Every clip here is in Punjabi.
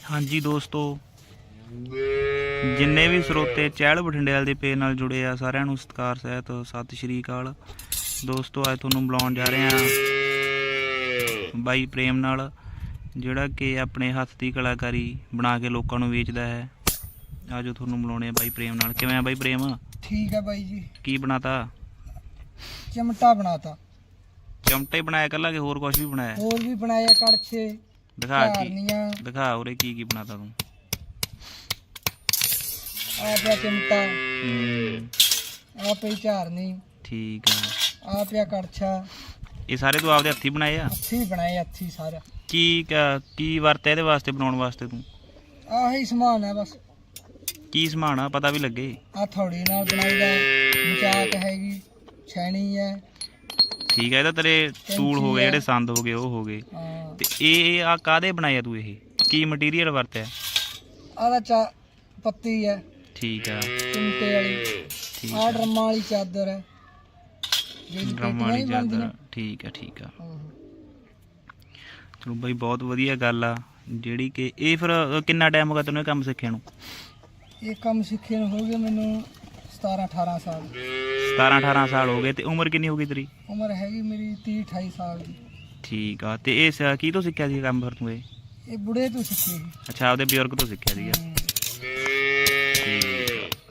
ਹਾਂਜੀ ਦੋਸਤੋ ਜਿੰਨੇ ਵੀ ਸਰੋਤੇ ਚਹਿਲ ਬਠਿੰਡੇ ਵਾਲੇ ਦੇ ਪੇਜ ਨਾਲ ਜੁੜੇ ਆ ਸਾਰਿਆਂ ਨੂੰ ਸਤਿਕਾਰ ਸਹਿਤ ਸਤਿ ਸ਼੍ਰੀ ਅਕਾਲ। ਦੋਸਤੋ ਅੱਜ ਤੁਹਾਨੂੰ ਬੁਲਾਉਣ ਜਾ ਰਹੇ ਆ ਬਾਈ ਪ੍ਰੇਮ ਨਾਲ ਜਿਹੜਾ ਕਿ ਆਪਣੇ ਹੱਥ ਦੀ ਕਲਾਕਾਰੀ ਬਣਾ ਕੇ ਲੋਕਾਂ ਨੂੰ ਵੇਚਦਾ ਹੈ। ਆਜੋ ਤੁਹਾਨੂੰ ਬੁਲਾਉਣੇ ਆ ਬਾਈ ਪ੍ਰੇਮ ਨਾਲ। ਕਿਵੇਂ ਆ ਬਾਈ ਪ੍ਰੇਮ? ਠੀਕ ਹੈ ਬਾਈ ਜੀ। ਕੀ ਬਣਾਤਾ? ਚਮਟਾ ਬਣਾਤਾ। ਚਮਟੇ ਬਣਾਇਆ ਕੱਲਾ ਕਿ ਹੋਰ ਕੁਝ ਵੀ ਬਣਾਇਆ? ਹੋਰ ਵੀ ਬਣਾਇਆ ਕੜਛੇ। ਦਿਖਾ ਕੀ ਦਿਖਾ ਉਰੇ ਕੀ ਕੀ ਬਣਾਤਾ ਤੂੰ। ਆ ਪਿਆ ਚਮਟਾ। ਹੂੰ, ਆ ਪਈ ਝਾਰਨੀ। ਠੀਕ ਆ। ਆ ਪਿਆ ਕੜਛਾ ਇਹ ਸਾਰੇ ਤੂੰ ਆਪਦੇ ਹੱਥੀ ਬਣਾਏ ਆ? ਹੱਥੀ ਬਣਾਏ ਹੱਥੀ ਸਾਰਾ। ਕੀ ਕ- ਕੀ ਵਰਤਿਆ ਇਹਦੇ ਵਾਸਤੇ ਬਣਾਉਣ ਵਾਸਤੇ ਤੂੰ? ਆਹੀ ਸਮਾਨ ਹੈ ਬਸ। ਕੀ ਸਮਾਨ ਆ? ਪਤਾ ਵੀ ਲੱਗੇ। ਆ ਥੋੜੀ ਨਾਲ ਬਣਾਈਦਾ। ਮਚਾਕ ਹੈਗੀ ਛੈਣੀ ਹੈ। ਠੀਕ ਹੈ ਇਹਦਾ ਤੇਰੇ ਟੂਲ ਹੋ ਗਏ। ਜਿਹੜੇ ਸੰਦ ਹੋ ਗਏ ਉਹ ਹੋ ਗਏ। ਹਾਂ। ਤੇ ਇਹ ਆ ਕਾਦੇ ਬਣਾਏ ਆ ਤੂੰ ਇਹ? ਕੀ ਮਟੀਰੀਅਲ ਵਰਤਿਆ? ਆਹ ਚਾ ਪੱਤੀ ਹੈ। ਠੀਕ ਆ। ਚਿਮਟੇ ਵਾਲੀ। ਠੀਕ ਆ ਆ। ਡਰਮਾਂ ਵਾਲੀ ਚਾਦਰ ਹੈ। ਜਿਹੜੀ ਡਰਮ ਪੇਟੀਆਂ ਵਾਲੀ ਨਹੀਂ ਬਣਦੀਆਂ। ਚਾਦਰ ਠੀਕ ਆ ਠੀਕ ਆ। ਚਲੋ ਬਾਈ ਬਹੁਤ ਵਧੀਆ ਗੱਲ ਆ। ਜਿਹੜੀ ਕਿ ਇਹ ਫਿਰ ਅ, ਕਿੰਨਾ ਟਾਈਮ ਹੋ ਗਿਆ ਤੈਨੂੰ ਇਹ ਕੰਮ ਸਿੱਖਿਆ ਨੂੰ? ਇਹ ਕੰਮ ਸਿੱਖੇ ਨੂੰ ਹੋ ਗਏ ਮੈਨੂੰ 17 18 ਸਾਲ। 17 18 ਸਾਲ ਹੋ ਗਏ ਤੇ ਉਮਰ ਕਿੰਨੀ ਹੋ ਗਈ ਤੇਰੀ? ਉਮਰ ਹੈਗੀ ਮੇਰੀ 30 28 ਸਾਲ ਦੀ। ਠੀਕ ਆ ਤੇ ਇਹ ਸ- ਕੀ ਤੋਂ ਸਿੱਖਿਆ ਸੀ ਕੰਮ ਫਿਰ ਤੂੰ ਇਹ? ਇਹ ਬੁੜੇ ਤੋਂ ਸਿੱਖੀ ਸੀ ਅੱਛਾ ਆਪਦੇ ਬਜ਼ੁਰਗ ਤੋਂ ਸਿੱਖਿਆ ਸੀਗਾ। ਤੇ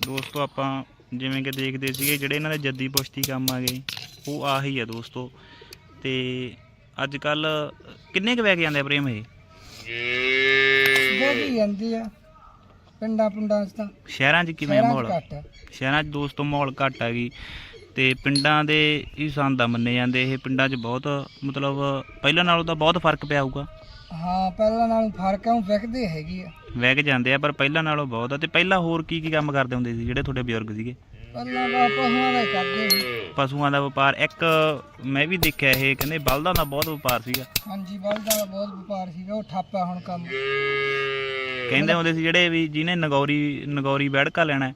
ਦੋਸਤੋ ਆਪਾਂ ਜਿਵੇਂ ਕਿ ਦੇਖਦੇ ਸੀਗੇ ਜਿਹੜੇ ਇਹਨਾਂ ਦੇ ਜੱਦੀ ਪੁਸ਼ਤੀ ਕੰਮ ਆ ਗਏ ਉਹ ਆਹੀ ਆ ਦੋਸਤੋ। ਤੇ ਅੱਜ ਕੱਲ ਕਿੰਨੇ ਕੁ ਵੈਗ ਜਾਂਦੇ ਆ ਪ੍ਰੇਮ ਇਹ? ਬਹੁਤ ਹੀ ਜਾਂਦੀ ਆ। ਪਿੰਡਾਂ ਪਿੰਡਾਂ 'ਚ ਤਾਂ ਸ਼ਹਿਰਾਂ 'ਚ ਕਿਵੇਂ ਸ਼ਹਿਰਾਂ 'ਚ ਮਾਹੌਲ? ਘੱਟ ਆ। ਸ਼ਹਿਰਾਂ 'ਚ ਦੋਸਤੋ ਮਾਹੌਲ ਘੱਟ ਹੈਗੀ ਤੇ ਪਿੰਡਾਂ ਦੇ ਹੀ ਸੰਦ ਆ ਮੰਨੇ ਜਾਂਦੇ ਇਹ ਪਿੰਡਾਂ 'ਚ ਬਹੁਤ ਮਤਲਬ ਪਹਿਲਾਂ ਨਾਲੋਂ ਤਾਂ ਬਹੁਤ ਫ਼ਰਕ ਪਿਆ ਹੋਊਗਾ। ਹਾਂ ਪਹਿਲਾਂ ਨਾਲੋਂ ਫ਼ਰਕ ਆ ਉਹ ਵਿਕਦੇ ਹੈਗੀ ਆ। ਵੈਗ ਜਾਂਦੇ ਆ ਪਰ ਪਹਿਲਾਂ ਨਾਲੋਂ ਬਹੁਤ ਆ। ਤੇ ਪਹਿਲਾਂ ਹੋਰ ਕੀ ਕੀ ਕੰਮ ਕਰਦੇ ਹੁੰਦੇ ਸੀ ਜਿਹੜੇ ਤੁਹਾਡੇ ਬਜ਼ੁਰਗ ਸੀਗੇ? ਪਹਿਲਾਂ ਤਾਂ ਪਸ਼ੂਆਂ ਦਾ ਹੀ ਕਰਦੇ ਸੀ। ਪਸ਼ੂਆਂ ਦਾ ਵਪਾਰ ਇੱਕ ਮੈਂ ਵੀ ਦੇਖਿਆ ਇਹ ਕਹਿੰਦੇ ਬਲਦਾਂ ਦਾ ਬਹੁਤ ਵਪਾਰ ਸੀਗਾ। ਹਾਂਜੀ ਬਲਦਾਂ ਦਾ ਬਹੁਤ ਵਪਾਰ ਸੀਗਾ ਉਹ ਠੱਪਾ ਹੁਣ ਕੰਮ। ਕਹਿੰਦੇ ਹੁੰਦੇ ਸੀ ਜਿਹੜੇ ਵੀ ਜਿਹਨੇ ਨਗੌਰੀ ਨਗੌਰੀ ਬੈੜਕਾ ਲੈਣਾ ਹੈ,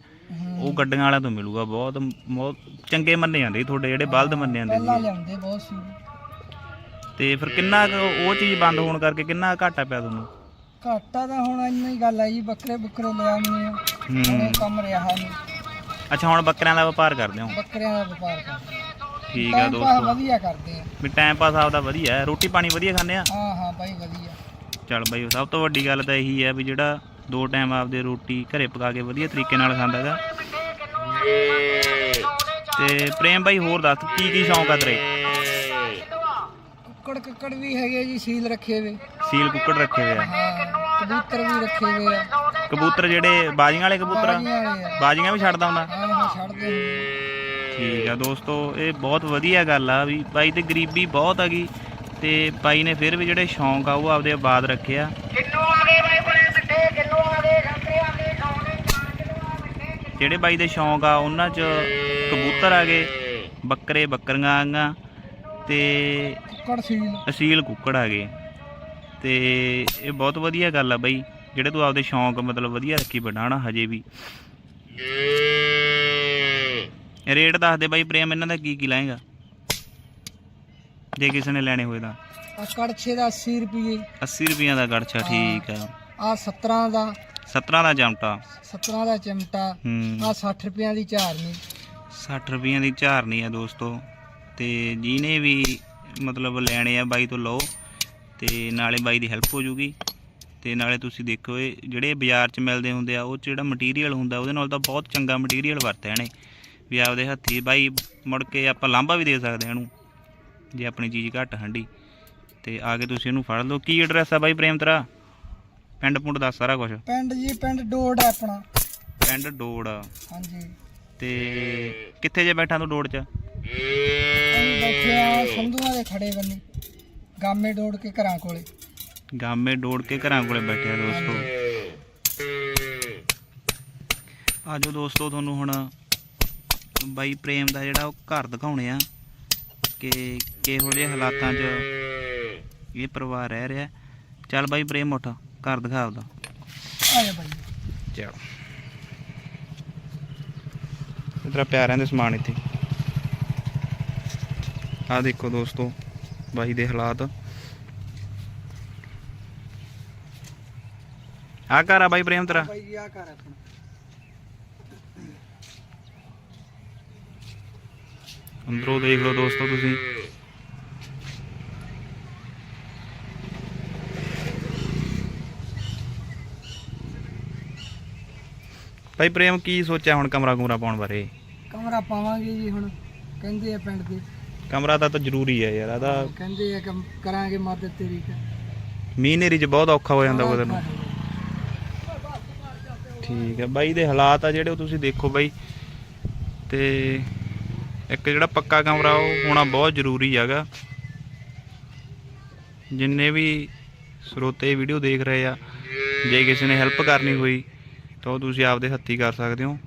ਉਹ ਗੱਡੀਆਂ ਵਾਲਿਆਂ ਤੋਂ ਮਿਲੂਗਾ ਬਹੁਤ ਬਹੁਤ ਚੰਗੇ ਮੰਨੇ ਜਾਂਦੇ ਸੀ ਤੁਹਾਡੇ ਜਿਹੜੇ ਬਲਦ ਮੰਨੇ ਜਾਂਦੇ ਪਹਿਲਾਂ ਸੀ। ਲਿਆਉਂਦੇ ਬਹੁਤ ਸੀ। ਤੇ ਫਿਰ ਕਿੰਨਾ ਕੁ ਉਹ ਚੀਜ਼ ਬੰਦ ਹੋਣ ਕਰਕੇ ਕਿੰਨਾ ਘਾਟਾ ਪਿਆ ਤੁਹਾਨੂੰ? ਘਾਟਾ ਤਾਂ ਹੁਣ ਇੰਨੀ ਹੀ ਗੱਲ ਆ ਜੀ ਬੱਕਰੇ ਬੁੱਕਰੇ ਲੈ ਆਉਂਦੇ ਆ। ਹੁਣ ਹੂੰ ਕੰਮ ਰਿਹਾ ਨਹੀਂ। ਅੱਛਾ ਹੁਣ ਬੱਕਰਿਆਂ ਦਾ ਵਪਾਰ ਕਰਦੇ ਹੋ? ਬੱਕਰਿਆਂ ਦਾ ਵਪਾਰ ਕਰਦੇ ਠੀਕ ਆ ਦੋਸਤੋ। ਵਧੀਆ ਕਰਦੇ ਆ। ਵੀ ਟਾਈਮ ਪਾਸ ਆਪਦਾ ਵਧੀਆ ਹੈ ਰੋਟੀ ਪਾਣੀ ਵਧੀਆ ਖਾਂਦੇ ਆ? ਹਾਂ ਹਾਂ ਬਾਈ ਵਧੀਆ। ਚੱਲ ਬਾਈ ਸਭ ਤੋਂ ਵੱਡੀ ਗੱਲ ਤਾਂ ਇਹੀ ਹੈ ਵੀ ਜਿਹੜਾ ਦੋ ਟਾਈਮ ਆਪਦੇ ਰੋਟੀ ਘਰੇ ਪਕਾ ਕੇ ਵਧੀਆ ਤਰੀਕੇ ਨਾਲ ਖਾਂਦਾ ਹੈਗਾ ਤੇ ਪ੍ਰੇਮ ਬਾਈ ਹੋਰ ਦੱਸ ਕੀ ਕੀ ਸ਼ੌਂਕ ਆ ਤੇਰੇ? ਕੁੱਕੜ ਕੁੱਕੜ ਵੀ ਹੈਗੇ ਜੀ ਸੀਲ ਰੱਖੇ ਵੇ ਸੀਲ ਕੁੱਕੜ ਰੱਖੇ ਹੋਏ ਆ। ਕਬੂਤਰ ਵੀ ਰੱਖੇ ਵੇ ਆ। ਕਬੂਤਰ ਜਿਹੜੇ ਬਾਜੀਆਂ ਵਾਲੇ ਕਬੂਤਰ ਆ? ਬਾਜ਼ੀਆਂ ਵਾਲੇ ਆ। ਬਾਜੀਆਂ ਵੀ ਛੱਡਦਾ ਹੁੰਦਾ? ਹਾਂ ਹਾਂ ਛੱਡਦੇ ਹੁੰਦੇ ਠੀਕ ਆ ਦੋਸਤੋ ਇਹ ਬਹੁਤ ਵਧੀਆ ਗੱਲ ਆ ਵੀ ਬਾਈ ਤੇ ਗਰੀਬੀ ਬਹੁਤ ਹੈਗੀ ਤੇ ਬਾਈ ਨੇ ਫਿਰ ਵੀ ਜਿਹੜੇ ਸ਼ੌਂਕ ਆ ਉਹ ਆਪਦੇ ਆਬਾਦ ਰੱਖਿਆ ਜਿਹੜੇ ਬਾਈ ਦੇ ਸ਼ੌਂਕ ਆ ਉਹਨਾਂ 'ਚ ਕਬੂਤਰ ਆ ਗਏ ਬੱਕਰੇ ਬੱਕਰੀਆਂ ਆ ਗਈਆਂ ਤੇ ਕੁੱਕੜ ਸੀਲ। ਅਸੀਲ ਕੁੱਕੜ ਆ ਗਏ। ਤੇ ਇਹ ਬਹੁਤ ਵਧੀਆ ਗੱਲ ਆ ਬਾਈ ਜਿਹੜੇ ਤੂੰ ਆਪਦੇ ਸ਼ੌਂਕ ਮਤਲਬ ਵਧੀਆ ਰੱਖੀ ਬਣਾਣਾ ਹਜੇ ਵੀ। ਰੇਟ ਦੱਸ ਦੇ ਬਾਈ ਪ੍ਰੇਮ ਇਹਨਾਂ ਦਾ ਕੀ ਕੀ ਲਾਏਗਾ? ਜੇ ਕਿਸੇ ਨੇ ਲੈਣੇ ਹੋਏ ਤਾਂ। ਆ ਕੜਛੇ ਦਾ 80 ਰੁਪਏ 80 ਰੁਪਈਆਂ ਦਾ ਗੜਛਾ ਠੀਕ ਆ। ਆ 17 ਦਾ। 17 ਦਾ ਚਮਟਾ। 17 ਦਾ ਚਮਟਾ। ਹੂੰ। ਆ 60 ਰੁਪਿਆਂ ਦੀ ਝਾਰਨੀ 60 ਰੁਪਈਆਂ ਦੀ ਝਾਰਨੀ ਆ ਦੋਸਤੋ। ਤੇ ਜਿਹਨੇ ਵੀ ਮਤਲਬ ਲੈਣੇ ਆ ਬਾਈ ਤੋਂ ਲਓ ਤੇ ਨਾਲੇ ਬਾਈ ਦੀ ਹੈਲਪ ਹੋ ਜੂਗੀ। ਤੇ ਨਾਲੇ ਤੁਸੀਂ ਦੇਖੋ ਇਹ ਜਿਹੜੇ ਬਾਜ਼ਾਰ 'ਚ ਮਿਲਦੇ ਹੁੰਦੇ ਆ ਉਹ 'ਚ ਜਿਹੜਾ ਮਟੀਰੀਅਲ ਹੁੰਦਾ ਉਹਦੇ ਨਾਲ ਤਾਂ ਬਹੁਤ ਚੰਗਾ ਮਟੀਰੀਅਲ ਵਰਤਿਆ ਇਹਨੇ। ਵੀ ਆਪਦੇ ਹੱਥੀ ਬਾਈ ਮੁੜ ਕੇ ਆਪਾਂ ਲਾਂਭਾ ਵੀ ਦੇ ਸਕਦੇ ਹਾਂ ਇਹਨੂੰ। ਜੇ ਆਪਣੀ ਚੀਜ਼ ਘੱਟ ਹੰਡੀ ਤੇ ਆ ਕੇ ਤੁਸੀਂ ਇਹਨੂੰ ਫੜ ਲਓ। ਕੀ ਐਡਰੈਸ ਆ ਬਾਈ ਪ੍ਰੇਮ ਤੇਰਾ? ਪਿੰਡ ਪੁੰਡ ਦੱਸ ਸਾਰਾ ਕੁਝ ਪਿੰਡ ਜੀ ਪਿੰਡ ਡੋੜ ਹੈ ਆਪਣਾ। ਪਿੰਡ ਡੋੜ ਹਾਂਜੀ। ਤੇ ਕਿੱਥੇ ਜੇ ਬੈਠਾ ਤੂੰ ਡੋੜ 'ਚ? ਅਸੀਂ ਬੈਠੇ ਆ ਸੰਧੂਆਂ ਦੇ ਖੜੇ ਬੰਨੇ ਗਾਮੇ ਡੋੜ ਕੇ ਘਰਾਂ ਕੋਲੇ। ਗਾਮੇ ਡੋੜ ਕੇ ਘਰਾਂ ਕੋਲੇ ਬੈਠੇ ਆ ਦੋਸਤੋ। ਆਜੋ ਦੋਸਤੋ ਤੁਹਾਨੂੰ ਹੁਣ ਬਾਈ ਪ੍ਰੇਮ ਦਾ ਜਿਹੜਾ ਉਹ ਘਰ ਦਿਖਾਉਣੇ ਆ। ਕਿ ਕਿਹੋ ਜਿਹੇ ਹਾਲਾਤਾਂ 'ਚ ਇਹ ਪਰਿਵਾਰ ਰਹਿ ਰਿਹਾ। ਚੱਲ ਬਾਈ ਪ੍ਰੇਮ ਉੱਠ ਘਰ ਦਿਖਾ ਉਹਦਾ ਆ ਜਾ ਬਾਈ। ਚਲ। ਇਧਰ ਪਿਆਰਿਆਂ ਦੇ ਸਮਾਨ ਇੱਥੇ। ਆ ਦੇਖੋ ਦੋਸਤੋ ਬਾਈ ਦੇ ਹਾਲਾਤ। ਆ ਘਰ ਆ ਬਾਈ ਪ੍ਰੇਮ ਤੇਰਾ। ਬਾਈ ਆ ਘਰ ਆਪਣਾ। ਅੰਦਰੋਂ ਦੇਖ ਲਓ ਦੋਸਤੋ ਤੁਸੀਂ। ਭਾਈ ਪ੍ਰੇਮ ਕੀ ਸੋਚਿਆ ਹੁਣ ਕਮਰਾ ਕੁਮਰਾ ਪਾਉਣ ਬਾਰੇ? ਕਮਰਾ ਪਾਵਾਂਗੇ ਜੀ ਹੁਣ ਕਹਿੰਦੇ ਆ ਪਿੰਡ ਦੇ। ਕਮਰਾ ਤਾਂ ਤਾਂ ਜ਼ਰੂਰੀ ਹੈ ਯਾਰ ਇਹਦਾ ਕਹਿੰਦੇ ਆ ਕਰਾਂਗੇ ਮਦਦ ਤੇਰੀ ਮੀਂਹ ਨੇਰੀ 'ਚ ਬਹੁਤ ਔਖਾ ਹੋ ਜਾਂਦਾ ਉਹਦੇ ਨੂੰ। ਠੀਕ ਹੈ ਬਾਈ ਦੇ ਹਾਲਾਤ ਆ ਜਿਹੜੇ ਉਹ ਤੁਸੀਂ ਦੇਖੋ ਬਾਈ। ਤੇ ਇੱਕ ਜਿਹੜਾ ਪੱਕਾ ਕਮਰਾ ਉਹ ਹੋਣਾ ਬਹੁਤ ਜ਼ਰੂਰੀ ਹੈਗਾ। ਜਿੰਨੇ ਵੀ ਸਰੋਤੇ ਵੀਡੀਓ ਦੇਖ ਰਹੇ ਆ ਜੇ ਕਿਸੇ ਨੇ ਹੈਲਪ ਕਰਨੀ ਹੋਈ ਤਾਂ ਉਹ ਤੁਸੀਂ ਆਪਦੇ ਹੱਥੀ ਕਰ ਸਕਦੇ ਹੋ।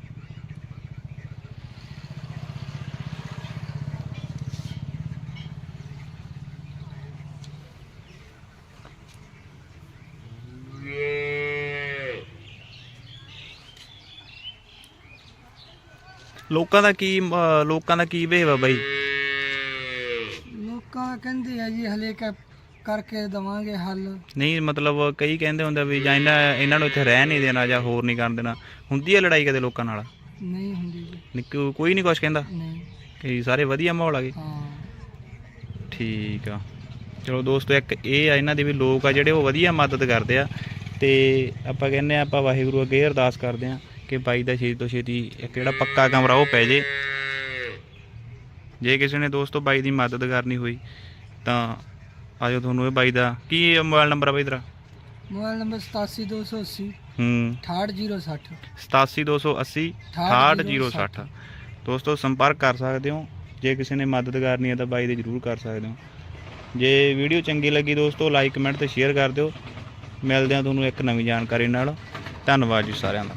ਲੋਕਾਂ ਦਾ ਕੀ ਅਹ ਲੋਕਾਂ ਦਾ ਕੀ ਵੇਹ ਆ ਬਾਈ? ਲੋਕਾਂ ਕਹਿੰਦੇ ਆ ਜੀ ਹਲੇ ਕ- ਕਰਕੇ ਦਵਾਂਗੇ ਹੱਲ। ਨਹੀਂ ਮਤਲਬ ਕਈ ਕਹਿੰਦੇ ਹੁੰਦੇ ਆ ਵੀ ਜਾਂ ਇਹਨਾਂ ਇਹਨਾਂ ਨੂੰ ਇੱਥੇ ਰਹਿ ਨਹੀਂ ਦੇਣਾ ਜਾਂ ਹੋਰ ਨਹੀਂ ਕਰਨ ਦੇਣਾ। ਹੁੰਦੀ ਹੈ ਲੜਾਈ ਕਦੇ ਲੋਕਾਂ ਨਾਲ? ਨਹੀਂ ਹੁੰਦੀ ਜੀ। ਨਹੀਂ ਕੋ- ਕੋਈ ਨਹੀਂ ਕੁਛ ਕਹਿੰਦਾ? ਨਹੀਂ। ਕਿ ਸਾਰੇ ਵਧੀਆ ਮਾਹੌਲ ਹੈਗੇ ਹਾਂ। ਠੀਕ ਆ। ਚਲੋ ਦੋਸਤੋ ਇੱਕ ਇਹ ਆ ਇਹਨਾਂ ਦੇ ਵੀ ਲੋਕ ਆ ਜਿਹੜੇ ਉਹ ਵਧੀਆ ਮਦਦ ਕਰਦੇ ਆ। ਤੇ ਆਪਾਂ ਕਹਿੰਦੇ ਆ ਆਪਾਂ ਵਾਹਿਗੁਰੂ ਅੱਗੇ ਅਰਦਾਸ ਕਰਦੇ ਆ। ਕਿ ਬਾਈ ਦਾ ਛੇਤੀ ਤੋਂ ਛੇਤੀ ਇੱਕ ਜਿਹੜਾ ਪੱਕਾ ਕਮਰਾ ਉਹ ਪੈ ਜੇ। ਜੇ ਕਿਸੇ ਨੇ ਦੋਸਤੋ ਬਾਈ ਦੀ ਮਦਦ ਕਰਨੀ ਹੋਈ ਤਾਂ ਆਜੋ ਤੁਹਾਨੂੰ ਇਹ ਬਾਈ ਦਾ। ਕੀ ਮੋਬਾਈਲ ਨੰਬਰ ਆ ਬਾਈ ਤੇਰਾ? ਮੋਬਾਈਲ ਨੰਬਰ 87280 ਹੂੰ। 68060 87280 68060 ਦੋਸਤੋ ਸੰਪਰਕ ਕਰ ਸਕਦੇ ਹੋ। ਜੇ ਕਿਸੇ ਨੇ ਮਦਦ ਕਰਨੀ ਹੈ ਤਾਂ ਬਾਈ ਦੇ ਜਰੂਰ ਕਰ ਸਕਦੇ ਹੋ। ਜੇ ਵੀਡੀਓ ਚੰਗੀ ਲੱਗੀ ਦੋਸਤੋ ਲਾਈਕ ਕਮੈਂਟ ਤੇ ਸ਼ੇਅਰ ਕਰ ਦਿਓ। ਮਿਲਦੇ ਹਾਂ ਤੁਹਾਨੂੰ ਇੱਕ ਨਵੀਂ ਜਾਣਕਾਰੀ ਨਾਲ। ਧੰਨਵਾਦ ਜੀ ਸਾਰਿਆਂ ਦਾ।